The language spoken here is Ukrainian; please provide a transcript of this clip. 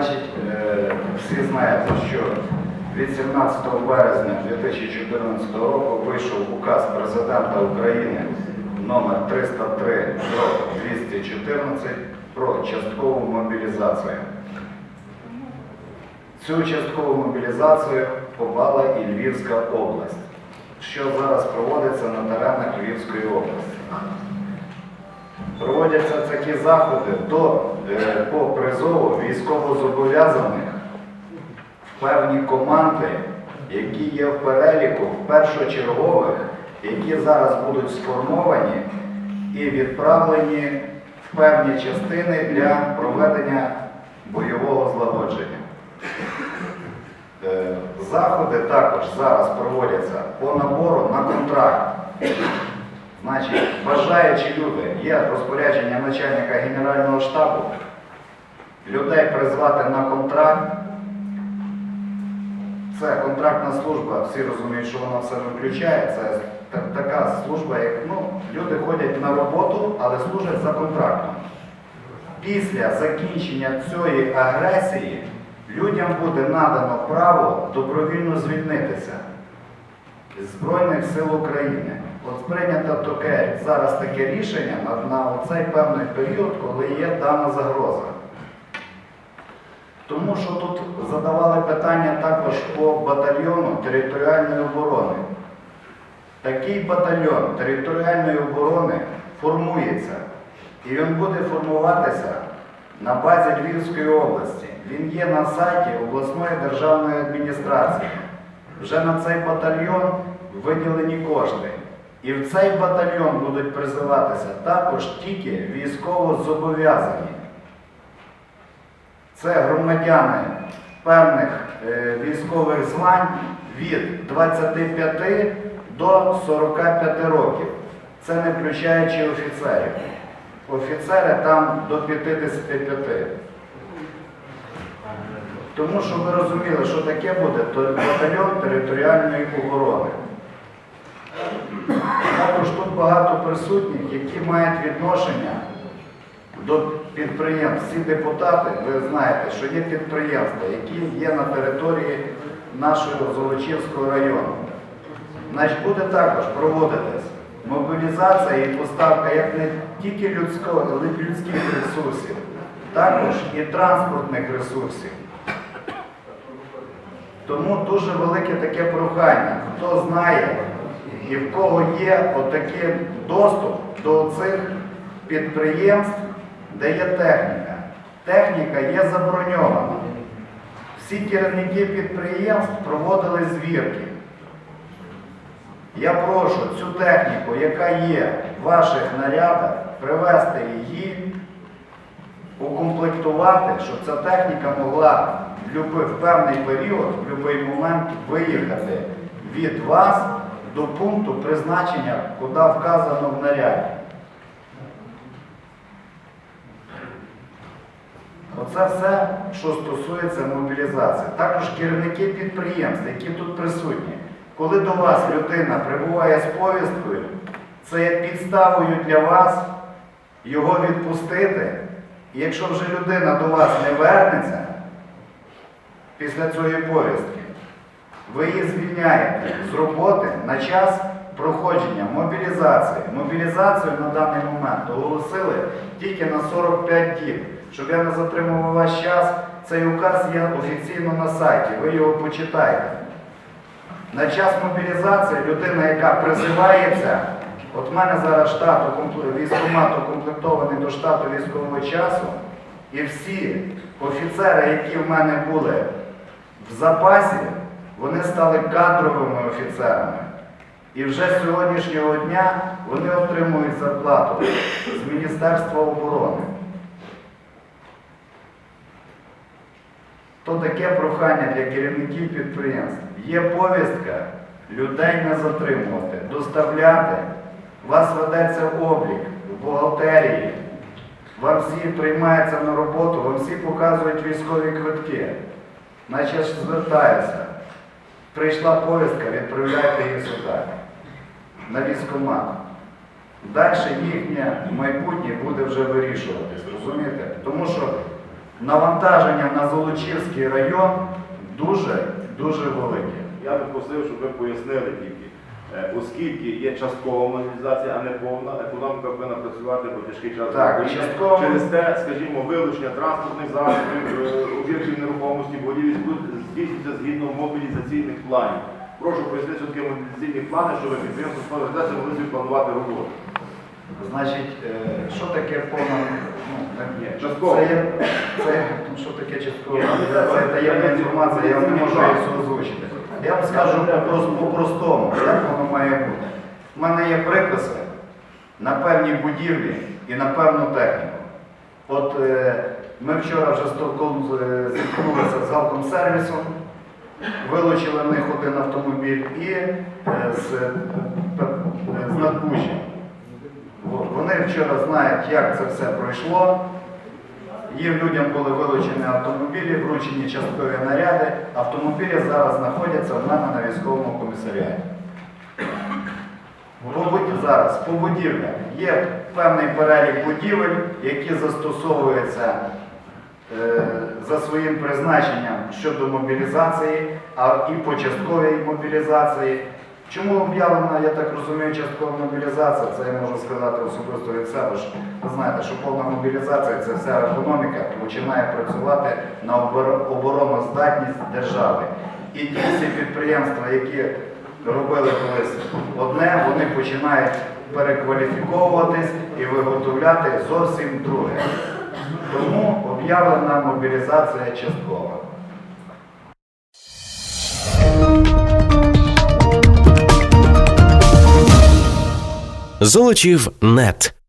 Значить, е, всі знаєте, що від 17 березня 2014 року вийшов указ президента України номер 303 214 про часткову мобілізацію. Цю часткову мобілізацію попала і Львівська область, що зараз проводиться на теренах Львівської області. Проводяться такі заходи до, е, по призову військовозобов'язаних в певні команди, які є в переліку першочергових, які зараз будуть сформовані і відправлені в певні частини для проведення бойового злагодження. Е, Заходи також зараз проводяться по набору на контракт. Значить, бажаючі люди, є розпорядження начальника Генерального штабу, людей призвати на контракт. Це контрактна служба, всі розуміють, що вона все включає. Це така служба, як ну, люди ходять на роботу, але служать за контрактом. Після закінчення цієї агресії людям буде надано право добровільно звільнитися з Збройних сил України. От прийнято таке, зараз таке рішення на, на цей певний період, коли є дана загроза. Тому що тут задавали питання також по батальйону територіальної оборони. Такий батальйон територіальної оборони формується. І він буде формуватися на базі Львівської області. Він є на сайті обласної державної адміністрації. Вже на цей батальйон виділені кошти. І в цей батальйон будуть призиватися також тільки військово зобов'язані. Це громадяни певних е, військових звань від 25 до 45 років. Це не включаючи офіцерів. Офіцери там до 55. Тому що ви розуміли, що таке буде батальйон територіальної оборони. Багато присутніх, які мають відношення до підприємств. Всі депутати, ви знаєте, що є підприємства, які є на території нашого Золочівського району. Значить, буде також проводитись мобілізація і поставка як не тільки людського, але й людських ресурсів, також і транспортних ресурсів. Тому дуже велике таке прохання, хто знає і в кого є отакий доступ до цих підприємств, де є техніка. Техніка є заброньована. Всі керівники підприємств проводили звірки. Я прошу цю техніку, яка є в ваших нарядах, привезти її, укомплектувати, щоб ця техніка могла в, в певний період, в будь-який момент виїхати від вас до пункту призначення, куди вказано в наряді. Оце все, що стосується мобілізації. Також керівники підприємств, які тут присутні. Коли до вас людина прибуває з повісткою, це є підставою для вас його відпустити. І якщо вже людина до вас не вернеться після цієї повістки, ви її звільняєте з роботи на час проходження мобілізації. Мобілізацію на даний момент оголосили тільки на 45 діб. Щоб я не затримував ваш час, цей указ є офіційно на сайті, ви його почитайте. На час мобілізації людина, яка призивається, от в мене зараз штат військкомат укомплектований до штату військового часу, і всі офіцери, які в мене були в запасі, вони стали кадровими офіцерами. І вже з сьогоднішнього дня вони отримують зарплату з Міністерства оборони. То таке прохання для керівників підприємств. Є повістка людей не затримувати, доставляти. Вас ведеться облік в бухгалтерії. Вам всі приймаються на роботу, вам всі показують військові квитки. Наче ж звертаються. Прийшла повістка, відправляйте її сюди, на військкомат. Далі їхнє майбутнє буде вже вирішуватись, розумієте? Тому що навантаження на Золочівський район дуже дуже велике. Я би просив, щоб ви пояснили тільки, оскільки є часткова мобілізація, а не повна, економіка повинна працювати по тяжкий час. Так, частково. Через те, скажімо, вилучення транспортних засобів, е, об'єктів нерухомості, будівель здійснюється згідно мобілізаційних планів. Прошу пояснити, таке мобілізаційні плани, щоб підприємство справді могли собі планувати роботу. Значить, е, що таке повна ну, частково. Це, є- це ну, що таке часткова мобілізація, таємна інформація, я не можу озвучити. Я вам скажу по-прос- по-простому, має бути. У мене є приписи на певні будівлі і на певну техніку. От е, ми вчора вже з- зіткнулися з галком сервісом, вилучили в них один автомобіль і е, з, е, з надбужжя. От, Вони вчора знають, як це все пройшло. Їм людям були вилучені автомобілі, вручені часткові наряди. Автомобілі зараз знаходяться в мене на військовому комісаріаті. Зараз по будівлях є певний перелік будівель, які застосовуються е, за своїм призначенням щодо мобілізації, а і по частковій мобілізації. Чому об'явлена, я так розумію, часткова мобілізація? Це я можу сказати особисто від себе. Ви знаєте, що повна мобілізація це вся економіка починає працювати на обор- обороноздатність держави. І ті всі підприємства, які робили колись одне, вони починають перекваліфіковуватись і виготовляти зовсім друге. Тому об'явлена мобілізація часткова. Золочів нет.